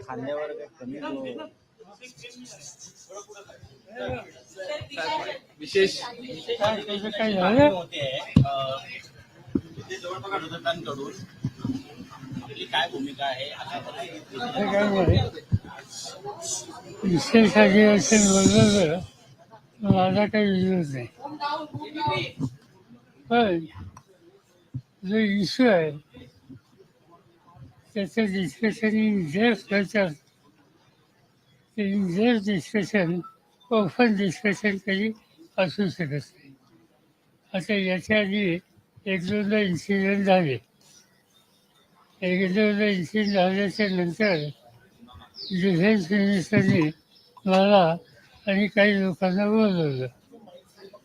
खांद्यावर काही कमी विशेष. काय होते आपली भूमिका आहे विशेष बोललं तर माझा काही विरोध नाही. पण जो इश्यू आहे त्याचं डिस्कशन इन डेप्थ त्याच्यात in depth discussion open discussion कधी असू शकत नाही. आता याच्या आधी एक दोनदा इन्सिडेंट झाले. एक दोनदा इन्सिडेंट झाल्याच्यानंतर डिफेन्स मिनिस्टरने मला आणि काही लोकांना बोलवलं.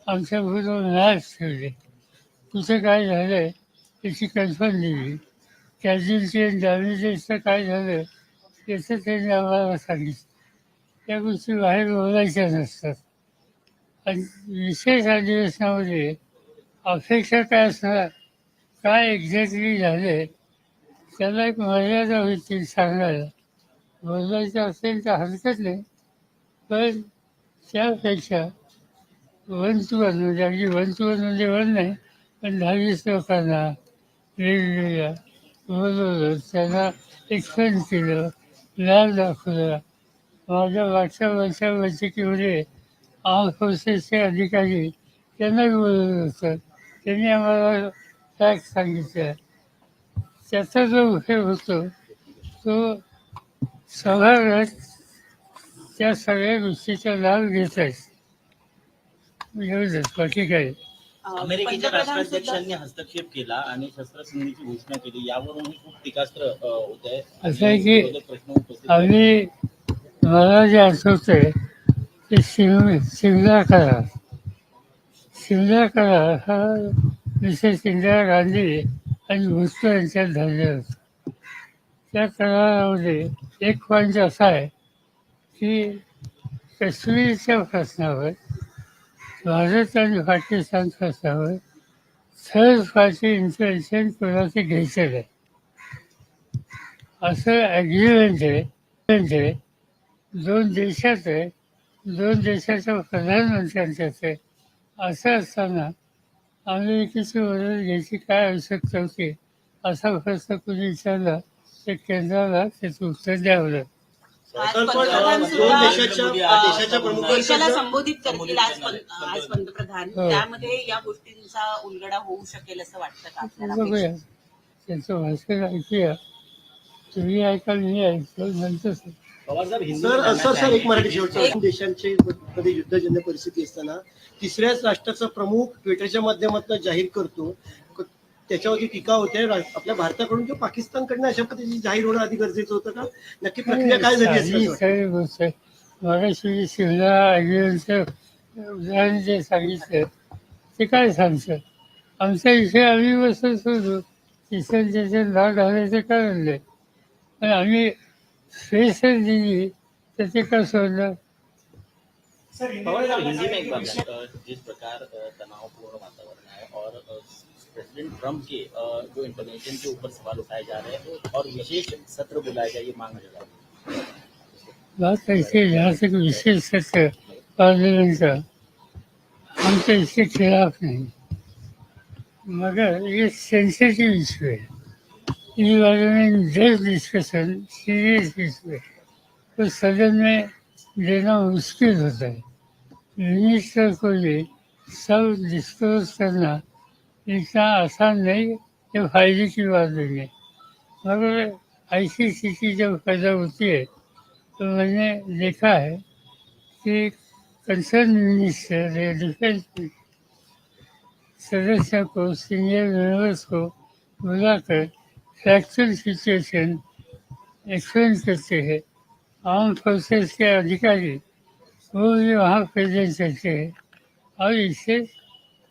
आमच्या बरोबर मॅच ठेवले. कुठं काय झालं याची कल्पना दिली कॅज्युअल्टी आणि डॅमेजेसचं काय झालं त्याचं त्यांनी आम्हाला सांगितलं. त्या गोष्टी बाहेर बोलायच्या नसतात. आणि विशेष अधिवेशनामध्ये अपेक्षा काय असणार काय एक्झॅक्टली झाले त्याला एक मर्यादा होती सांगायला. बोलायचं असेल तर हरकत नाही पण त्यापेक्षा वन टू वन म्हणजे अगदी वन टू वन म्हणजे वन नाही पण दहावीस लोकांना वेगवेगळ्या बोलवलं त्यांना एक्सप्लेन केलं लॅब दाखवलं. माझ्या मागच्या वर्षा बैठकीमध्ये आर्म फोर्सेसचे अधिकारी त्यांना बोलवलं होतं. त्यांनी आम्हाला फॅक्ट सांगितलं. त्याचा जो उपयोग होतो तो सभागृहात त्या सगळ्या गोष्टीचा लाभ घेत आहेत. एवढंच बाकी काही. अमेरिकेच्या पंतप्रधान राष्ट्राध्यक्षांनी हस्तक्षेप केला आणि शस्त्रसंधीची घोषणा केली. यावरूनही खूप टीकास्त्र होत आहे असं आहे की विरोधक प्रश्न उपस्थित. आम्ही मला जे आठवतंय ते शिम शिमला करार शिमला करार हा विशेष इंदिरा गांधी आणि भुजबळ यांच्यात झालेला होता. त्या करारामध्ये एक पॉईंट असा आहे की काश्मीरच्या प्रश्नावर भारत आणि पाकिस्तान प्रश्नावर थर्ड पार्टी इन्फॉर्मेशन कोणाचे घ्यायचं नाही. असं ॲग्रीमेंट आहे. दोन देशात आहे. दोन देशाच्या प्रधानमंत्र्यांच्यात आहे. असं असताना अमेरिकेची मदत घ्यायची काय आवश्यकता होती? असा प्रश्न कुणी विचारला? तर केंद्राला त्याचं उत्तर द्यावं लागतं पंतप्रधान सुद्धा देशाच्या देशाला संबोधित करतील आज आज पंतप्रधान. त्यामध्ये या गोष्टींचा उलगडा होऊ शकेल असं वाटतं का आपल्याला त्यांचं भाषण ऐकूया. तुम्ही ऐकाल मी ऐकतो नंतर सर विधानात सर सर एक मराठी शेवटचा देशांचे मध्ये युद्धजन्य परिस्थिती असताना तिसऱ्याच राष्ट्राचा प्रमुख ट्विटरच्या माध्यमातून जाहीर करतो. क- त्याच्यावरती टीका होते. आपल्या भारताकडून किंवा पाकिस्तानकडनं अशा पद्धतीची जाहीर होणं आधी गरजेचं होतं का? नक्की प्रक्रिया काय झाली साधी असं वाटतं? सगळी गोष्ट आहे. मगाशी शिवला उदाहरण जे सांगितलं ते काय सांगतं आमचा विषय आम्ही बसत होतो तिसऱ्या त्याच्यात नाव घालायचं कारण नाही पण आम्ही स्पेशल दिली तर ते का सोडलं पवार साहब हिंदी में एक बात है अ, जिस प्रकार तनावपूर्ण वातावरण है और प्रेसिडेंट ट्रंप के जो इंटरवेंशन के ऊपर सवाल उठाए जा रहे हैं और विशेष सत्र बुलाया जाए ये मांग है। बात ऐसे जहाँ तक विशेष सत्र पार्लियामेंट का हम तो इसके खिलाफ नहीं। मगर ये सेंसिटिव इशू है। इस बारे में डेप्थ डिस्कशन सीरियस इशू है तो सदन में देना मुश्किल होता है। मिनिस्टर को भी सब डिस्कस करना इतना आसान नहीं ये फायदे की बात नहीं है मगर ऐसी स्थिति जब पैदा होती है तो मैंने देखा है कि कंसर्न मिनिस्टर या डिफेंस सदस्य को सीनियर मेंबर्स को बुलाकर फ्रैक्चर सिचुएशन एक्सप्लेन करते हैं. आर्म फोर्सेस के अधिकारी वो भी वहाँ प्रेजेंट रहते हैं. और इससे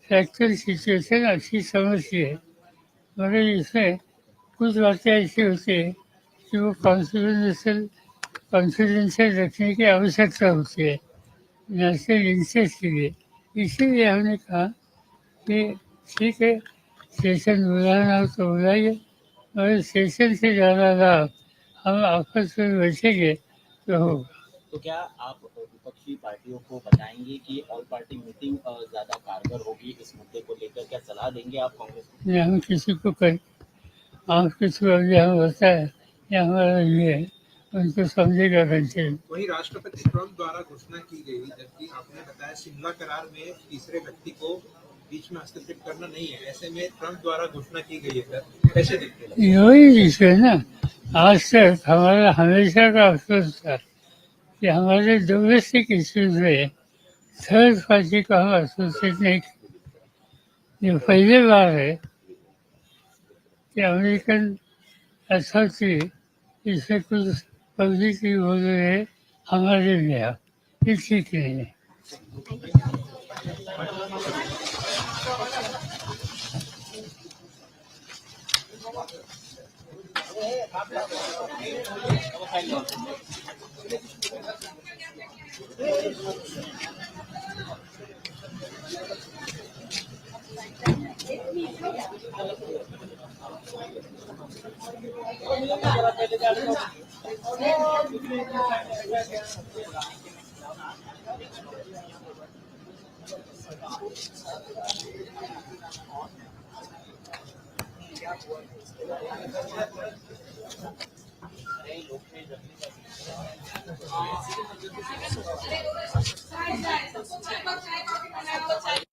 फैक्चुअल सिचुएशन अच्छी समझती है मगर इसमें कुछ बातें ऐसी होती है कि वो कॉन्फिडेंशियल कॉन्फिडेंशियल रखने की आवश्यकता होती. है नेशनल इंटरेस्ट के लिए इसीलिए हमने कहा कि ठीक है सेशन बुलाना हो तो बुलाइए और सेशन से ज़्यादा लाभ हम आपस में बैठेंगे तो होगा तो क्या आप विपक्षी पार्टियों को बताएँगे कि ऑल पार्टी मीटिंग ज़्यादा कारगर होगी इस मुद्दे को लेकर? क्या सलाह देंगे आप कांग्रेस को? ये हम किसी को कहें आप किसी को अभी हम बताए ये हमारा ये है उनको समझेगा में वहीं राष्ट्रपति ट्रंप द्वारा घोषणा की गई जबकि आपने बताया शिमला करार में तीसरे व्यक्ति को बीच में हस्तक्षेप करना नहीं है। ऐसे में ट्रंप द्वारा घोषणा की गई है सर। कैसे देखते हैं? यही इशू है ना। आज तक हमारा हमेशा का अफसोस था कि हमारे डोमेस्टिक इश्यूज में थर्ड पार्टी को हम एसोसिएट नहीं ये पहली बार है कि अमेरिकन अथॉरिटी इससे कुछ पब्लिक बोल रहे हैं हमारे भी आप नहीं you. ja ga ga ga ga ga ga